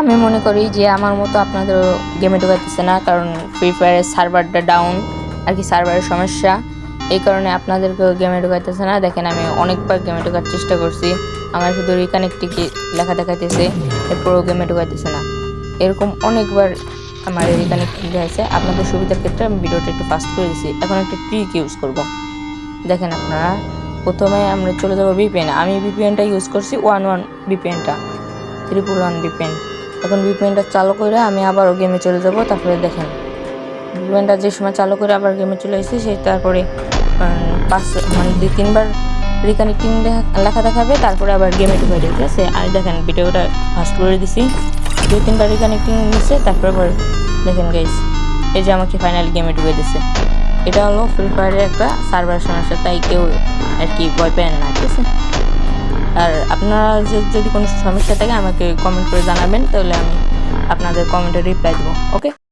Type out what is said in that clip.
আমি মনে করি যে আমার মতো আপনাদেরও গেমে ঢোকাতেছে না, কারণ ফ্রি ফায়ারের সার্ভারটা ডাউন আর কি সার্ভারের সমস্যা। এই কারণে আপনাদেরকেও গেমে ঢোকাইতেছে না। দেখেন, আমি অনেকবার গেমে ঢোকার চেষ্টা করছি। আমার শুধু রিকানেক্টিকে লেখা দেখাইতেছে, এরপরও গেমে ঢোকাইতেছে না। এরকম অনেকবার আমার রিকানেক্টিং দেখাইছে আপনাদের সুবিধার ক্ষেত্রে আমি ভিডিওটা একটু ফাস্ট করে দিচ্ছি এখন একটা ট্রিক ইউজ করব। দেখেন আপনারা, প্রথমে আমরা চলে যাব ভিপিএন আমি ভিপিএনটা ইউজ করছি ওয়ান ওয়ান ভিপিএনটা ত্রিপুল ওয়ান ভিপিএন এখন ভিপিএনটা চালু করে আমি আবারও গেমে চলে যাব, তারপরে দেখেন। ভিপিএনটা যে সময় চালু করে আবার গেমে চলে এসেছি সেই তারপরে পাঁচ মানে দুই, তিনবার রিকানেক্টিং লেখা দেখাবে, তারপরে আবার গেমে ঢুকে ঠিক আছে? আর দেখেন, ভিডিওটা ফাস্ট করে দিছি। দুই, তিনবার রিকানেক্টিং নিচ্ছে তারপরে আবার দেখেন গাইস এই যে আমাকে ফাইনাল গেমে ঢুকে দিছে। এটা হলো ফ্রি ফায়ারের একটা সার্ভার সমস্যা, তাই কেউ আর কি ভয় পেন না, ঠিক আছে? আর আপনারা যদি কোনো সমস্যা থাকে আমাকে কমেন্ট করে জানাবেন, তাহলে আমি আপনাদের কমেন্টে রিপ্লাই দেবো ওকে